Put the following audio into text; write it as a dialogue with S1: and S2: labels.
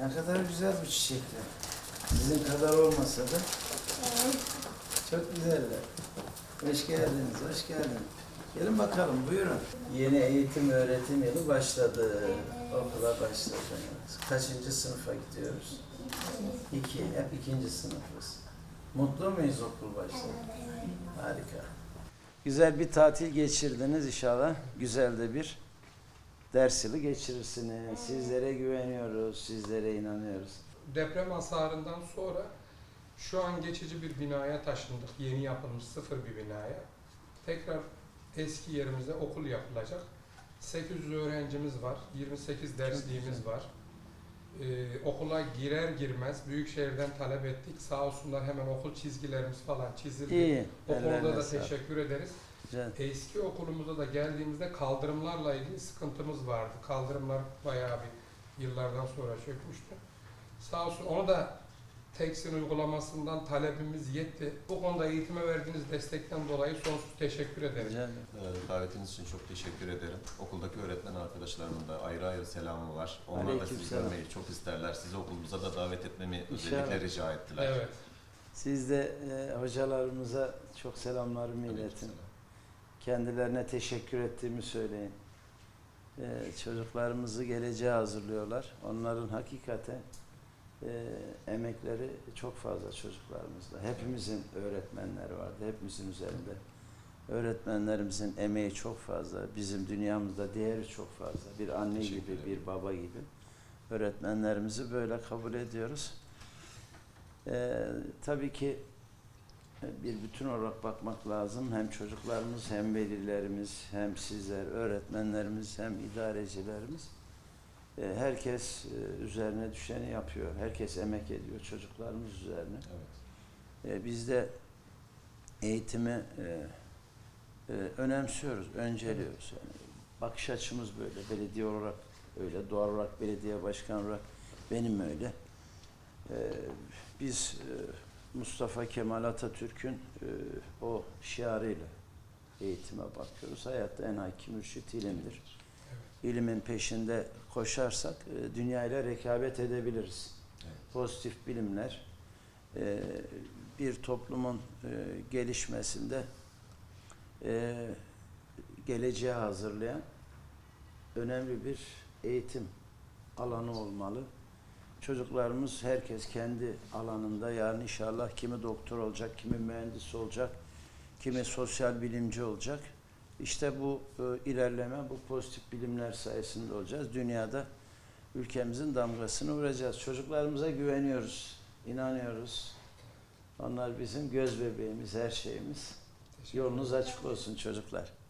S1: Ne kadar güzel bu çiçekler. Sizin kadar olmasa da çok güzeller. Hoş geldiniz, hoş geldiniz. Gelin bakalım, buyurun. Yeni eğitim öğretim yılı başladı. Okula başladınız. Kaçıncı sınıfa gidiyoruz? İki, hep ikinci sınıfız. Mutlu muyuz okul başladı? Harika. Güzel bir tatil geçirdiniz inşallah. Güzel de bir ders yılı geçirirsiniz. Sizlere güveniyoruz, sizlere inanıyoruz.
S2: Deprem hasarından sonra şu an geçici bir binaya taşındık. Yeni yapılmış sıfır bir binaya. Tekrar eski yerimizde okul yapılacak. 800 öğrencimiz var. 28 dersliğimiz var. Ee, okula girer girmez Büyükşehir'den talep ettik. Sağ olsunlar hemen okul çizgilerimiz falan çizildi.
S1: İyi.
S2: O konuda da
S1: sağlık.
S2: teşekkür ederiz.
S1: Güzel.
S2: Eski okulumuza da geldiğimizde kaldırımlarla ilgili sıkıntımız vardı. Kaldırımlar bayağı bir yıllardan sonra çökmüştü. Sağ olsun onu da Teksin uygulamasından talebimiz yetti. Bu konuda eğitime verdiğiniz destekten dolayı sonsuz teşekkür ederim.
S3: Ee, Davetiniz için çok teşekkür ederim. Okuldaki öğretmen arkadaşlarımın da ayrı ayrı selamı var. Onlar da
S1: Aleyküm
S3: sizi
S1: selam.
S3: görmeyi çok isterler. Sizi okulumuza da davet etmemi
S1: İnşallah.
S3: özellikle rica ettiler.
S2: Evet.
S1: Siz de e, hocalarımıza çok selamlarımı iletin.
S3: Aleykümselam.
S1: Kendilerine teşekkür ettiğimi söyleyin. E, çocuklarımızı geleceğe hazırlıyorlar. Onların hakikaten e, emekleri çok fazla çocuklarımızda. Hepimizin öğretmenleri vardı. Hepimizin üzerinde. Öğretmenlerimizin emeği çok fazla. Bizim dünyamızda değeri çok fazla. Bir anne gibi, bir baba gibi. Öğretmenlerimizi böyle kabul ediyoruz. E, tabii ki e, bir bütün olarak bakmak lazım. Hem çocuklarımız, hem velilerimiz, hem sizler, öğretmenlerimiz, hem idarecilerimiz. E, Herkes e, üzerine düşeni yapıyor. Herkes emek ediyor çocuklarımız üzerine.
S3: Evet.
S1: E, Biz de eğitimi önemsiyoruz, önceliyoruz. Yani bakış açımız böyle. Belediye olarak öyle, doğal olarak belediye başkanı olarak benim öyle. Biz Mustafa Kemal Atatürk'ün o şiarıyla eğitime bakıyoruz. Hayatta en hakim mürşit ilimdir. İlimin peşinde koşarsak e, dünyayla rekabet edebiliriz.
S3: Evet.
S1: Pozitif bilimler e, bir toplumun e, gelişmesinde e, geleceğe hazırlayan önemli bir eğitim alanı olmalı. Çocuklarımız herkes kendi alanında yarın inşallah kimi doktor olacak, kimi mühendis olacak, kimi sosyal bilimci olacak. İşte bu e, ilerleme, bu pozitif bilimler sayesinde olacağız. Dünyada ülkemizin damgasını vuracağız. Çocuklarımıza güveniyoruz, inanıyoruz. Onlar bizim göz bebeğimiz, her şeyimiz. Yolunuz açık olsun çocuklar.